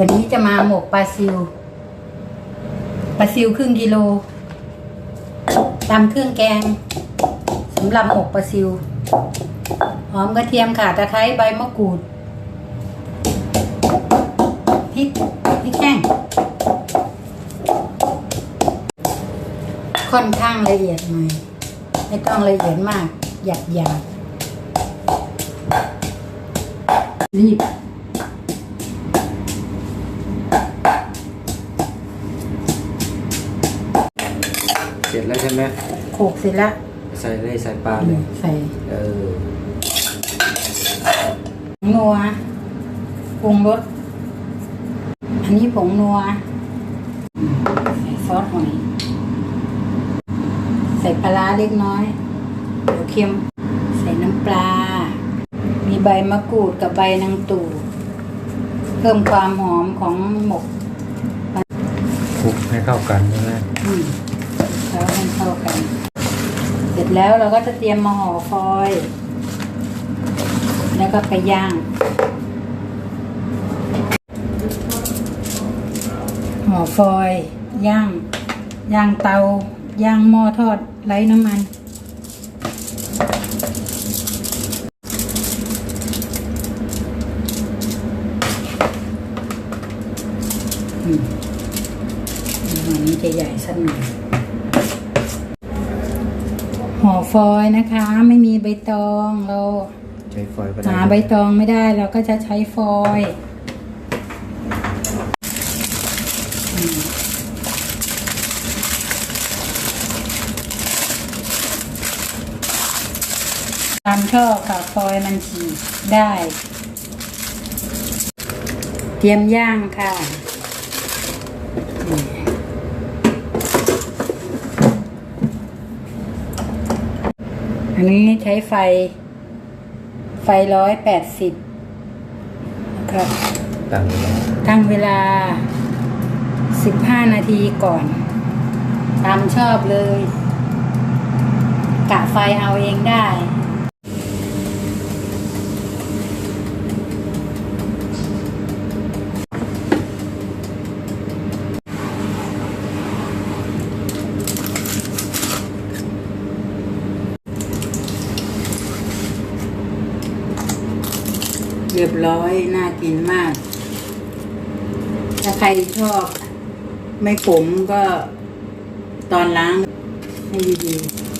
วันนี้จะมาหมกปลาซิว ปลาซิวครึ่งกิโลตำเครื่องแกงสำหรับหมกปลาซิว หอมกระเทียมข่าตะไคร้ใบมะกรูดพริกพริกแห้งค่อนข้างละเอียดหน่อยไม่ต้องละเอียดมากหยาบหยาบรีบ ร็จแล้วใช่ไหมโขลกเสร็จแล้วใส่เลยใส่ปลาเลยใส่เออนัวปรุงรสอันนี้ผงนัวใส่ซอสหอยใส่ปลาร้าเล็กน้อยเดี๋ยวเค็มใส่น้ำปลา มีใบมะกรูดกับใบนางตู่เพิ่มความหอมของหมกคลุกให้เข้ากันใช่ไหมอืม แล้วให้เข้ากัน เสร็จแล้วเราก็จะเตรียมมาห่อฟอยล์แล้วก็ไปย่างห่อฟอยล์ย่างย่างเตาย่างหม้อทอดไร้น้ำมันอันนี้จะใหญ่สักหน่อย ห่อฟอยล์นะคะ ไม่มีใบตองเราใช้ฟอยล์ก็ได้หาใบตองไม่ได้เราก็จะใช้ฟอยล์อืมตามชอบค่ะฟอยล์มันฉีกได้ เตรียมย่างค่ะนี่ อันนี้ใช้ไฟ ไฟร้อยแปดสิบครับตั้งเวลาตั้งเวลาสิบห้านาทีก่อน ตามชอบเลย กะไฟเอาเองได้ เรียบร้อย น่ากินมาก ถ้าใครชอบ ไม่ขมก็ตอนล้างให้ดีๆ